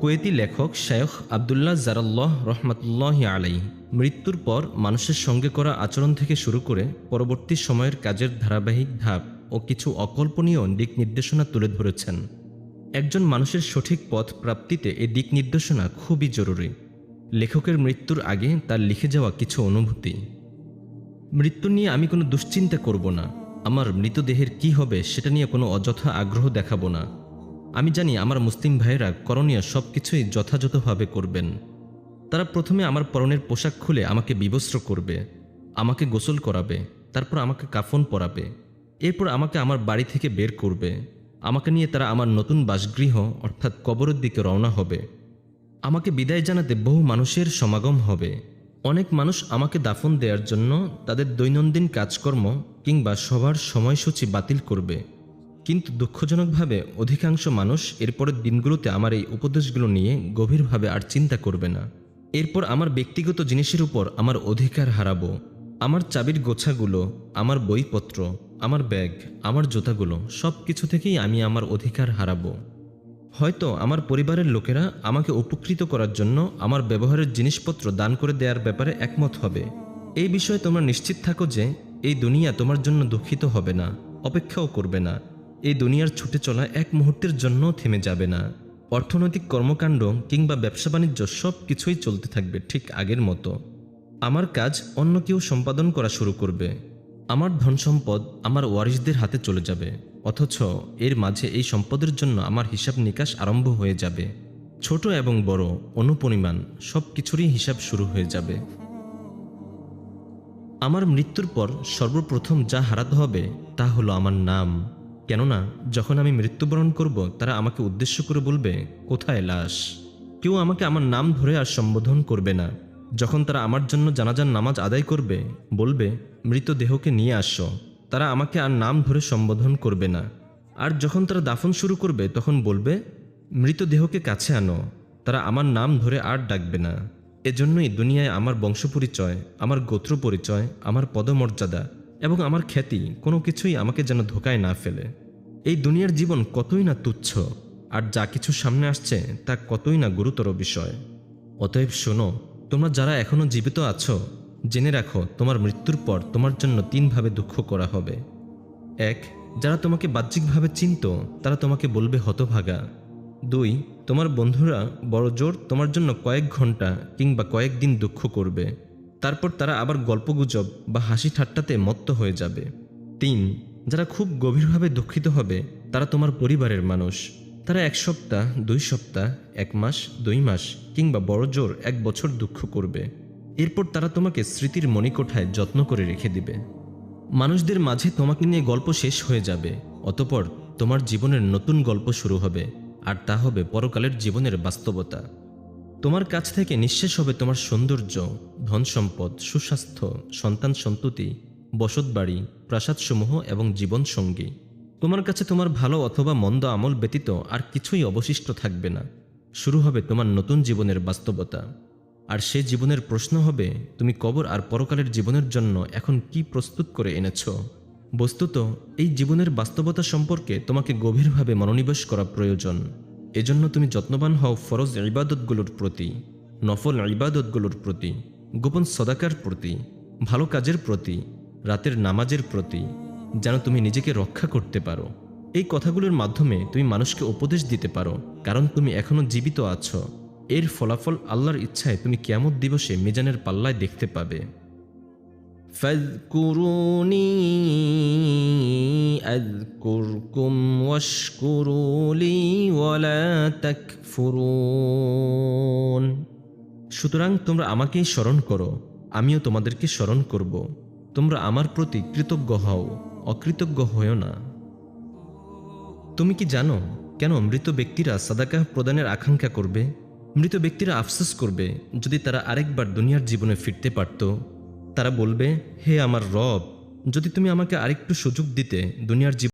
Kuwaiti লেখক শেখ আবদুল্লাহ জারাল্লাহ রহমতুল্লাহ আলাই মৃত্যুর পর মানুষের সঙ্গে করা আচরণ থেকে শুরু করে পরবর্তী সময়ের কাজের ধারাবাহিক ধাপ ও কিছু অকল্পনীয় দিক নির্দেশনা তুলে ধরেছেন। একজন মানুষের সঠিক পথ প্রাপ্তিতে এ দিক নির্দেশনা খুবই জরুরি। লেখকের মৃত্যুর আগে তার লিখে যাওয়া কিছু অনুভূতি। মৃত্যু নিয়ে আমি কোনো দুশ্চিন্তা করব না। আমার মৃতদেহের কি হবে সেটা নিয়ে কোনো অযথা আগ্রহ দেখাবো না। আমি জানি আমার মুসলিম ভাইয়েরা করণীয় সব কিছুই যথাযথভাবে করবেন। তারা প্রথমে আমার পরনের পোশাক খুলে আমাকে বিবস্ত্র করবে, আমাকে গোসল করাবে, তারপর আমাকে কাফন পরাবে, এরপর আমাকে আমার বাড়ি থেকে বের করবে, আমাকে নিয়ে তারা আমার নতুন বাসগৃহ, অর্থাৎ কবরের দিকে রওনা হবে। আমাকে বিদায় জানাতে বহু মানুষের সমাগম হবে। অনেক মানুষ আমাকে দাফন দেওয়ার জন্য তাদের দৈনন্দিন কাজকর্ম কিংবা সবার সময়সূচি বাতিল করবে। কিন্তু দুঃখজনকভাবে অধিকাংশ মানুষ এরপরের দিনগুলোতে আমার এই উপদেশগুলো নিয়ে গভীরভাবে আর চিন্তা করবে না। এরপর আমার ব্যক্তিগত জিনিসের উপর আমার অধিকার হারাবো। আমার চাবির গোছাগুলো, আমার বইপত্র, আমার ব্যাগ, আমার জুতাগুলো সব কিছু থেকেই আমি আমার অধিকার হারাবো। হয়তো আমার পরিবারের লোকেরা আমাকে উপকৃত করার জন্য আমার ব্যবহারের জিনিসপত্র দান করে দেওয়ার ব্যাপারে একমত হবে। এই বিষয়ে তোমরা নিশ্চিত থাকো যে এই দুনিয়া তোমার জন্য দুঃখিত হবে না, অপেক্ষাও করবে না। এই দুনিয়ার ছুটে চলা এক মুহূর্তের জন্য থেমে যাবে না। অর্থনৈতিক কর্মকাণ্ড কিংবা ব্যবসা বাণিজ্য সব কিছুই চলতে থাকবে ঠিক আগের মতো। আমার কাজ অন্য কেউ সম্পাদন করা শুরু করবে। আমার ধন সম্পদ আমার ওয়ারিসদের হাতে চলে যাবে। অথচ এর মাঝে এই সম্পদের জন্য আমার হিসাব নিকাশ আরম্ভ হয়ে যাবে। ছোট এবং বড়, অনুপরিমাণ সব কিছুরই হিসাব শুরু হয়ে যাবে। আমার মৃত্যুর পর সর্বপ্রথম যা হারাতে হবে তা হলো আমার নাম। কেননা, যখন আমি মৃত্যুবরণ করব, তারা আমাকে উদ্দেশ্য করে বলবে, কোথায় লাশ? কেউ আমাকে আমার নাম ধরে আর সম্বোধন করবে না। যখন তারা আমার জন্য জানাজার নামাজ আদায় করবে, বলবে, মৃতদেহকে নিয়ে আসো। তারা আমাকে আর নাম ধরে সম্বোধন করবে না। আর যখন তারা দাফন শুরু করবে, তখন বলবে, মৃতদেহকে কাছে আনো। তারা আমার নাম ধরে আর ডাকবে না। এজন্যই দুনিয়ায় আমার বংশ পরিচয় আমার গোত্র পরিচয় আমার পদমর্যাদা। এবং আমার খ্যাতি কোনো কিছুই আমাকে যেন ধোকায় না ফেলে। এই দুনিয়ার জীবন কতই না তুচ্ছ, আর যা কিছু সামনে আসছে তা কতই না গুরুতর বিষয়। অতএব শোনো, তোমরা যারা এখনও জীবিত আছো, জেনে রাখো তোমার মৃত্যুর পর তোমার জন্য তিনভাবে দুঃখ করা হবে। এক, যারা তোমাকে বাহ্যিকভাবে চিনত, তারা তোমাকে বলবে হতভাগা। দুই, তোমার বন্ধুরা বড় জোর তোমার জন্য কয়েক ঘণ্টা কিংবা কয়েকদিন দুঃখ করবে। তারপর তারা আবার গল্পগুজব বা হাসি ঠাট্টাতে মত্ত হয়ে যাবে। তিন, যারা খুব গভীরভাবে দুঃখিত হবে, তারা তোমার পরিবারের মানুষ। তারা এক সপ্তাহ, দুই সপ্তাহ, এক মাস, দুই মাস কিংবা বড় জোর এক বছর দুঃখ করবে। এরপর তারা তোমাকে স্মৃতির মণিকোঠায় যত্ন করে রেখে দিবে। মানুষদের মাঝে তোমাকে নিয়ে গল্প শেষ হয়ে যাবে, অতপর তোমার জীবনের নতুন গল্প শুরু হবে, আর তা হবে পরকালের জীবনের বাস্তবতা। তোমার কাছ থেকে নিঃশেষ হবে তোমার সৌন্দর্য, ধন সম্পদ, সুস্বাস্থ্য, সন্তান সন্ততি বসতবাড়ি প্রাসাদসমূহ এবং জীবনসঙ্গী তোমার কাছে তোমার ভালো অথবা মন্দ আমল ব্যতীত আর কিছুই অবশিষ্ট থাকবে না। শুরু হবে তোমার নতুন জীবনের বাস্তবতা। আর সে জীবনের প্রশ্ন হবে, তুমি কবর আর পরকালের জীবনের জন্য এখন কি প্রস্তুত করে এনেছ? বস্তুত, এই জীবনের বাস্তবতা সম্পর্কে তোমাকে গভীরভাবে মনোনিবেশ করা প্রয়োজন। এজন্য তুমি যত্নবান হও ফরজ ইবাদতগুলোর প্রতি, নফল ইবাদতগুলোর প্রতি, গোপন সদাকার প্রতি, ভালো কাজের প্রতি, রাতের নামাজের প্রতি, যেন তুমি নিজেকে রক্ষা করতে পারো। এই কথাগুলোর মাধ্যমে তুমি মানুষকে উপদেশ দিতে পারো, কারণ তুমি এখনও জীবিত আছো। এর ফলাফল আল্লাহর ইচ্ছায় তুমি কিয়ামত দিবসে মিজানের পাল্লায় দেখতে পাবে। فاذكروني أذكركم واشكروا لي ولا تكفرون সুতরাং তোমরা আমাকেই স্মরণ করো আমিও তোমাদেরকে স্মরণ করব তোমরা আমার প্রতি কৃতজ্ঞ হও অকৃতজ্ঞ হও না তুমি কি জানো কেন মৃত ব্যক্তিরা সাদাকা প্রদানের আকাঙ্ক্ষা করবে মৃত ব্যক্তিরা আফসোস করবে যদি তারা আরেকবার দুনিয়ার জীবনে ফিরতে পারত তারা বলবে হে আমার রব যদি তুমি আমাকে আরেকটু সুযোগ দিতে দুনিয়ার জীবন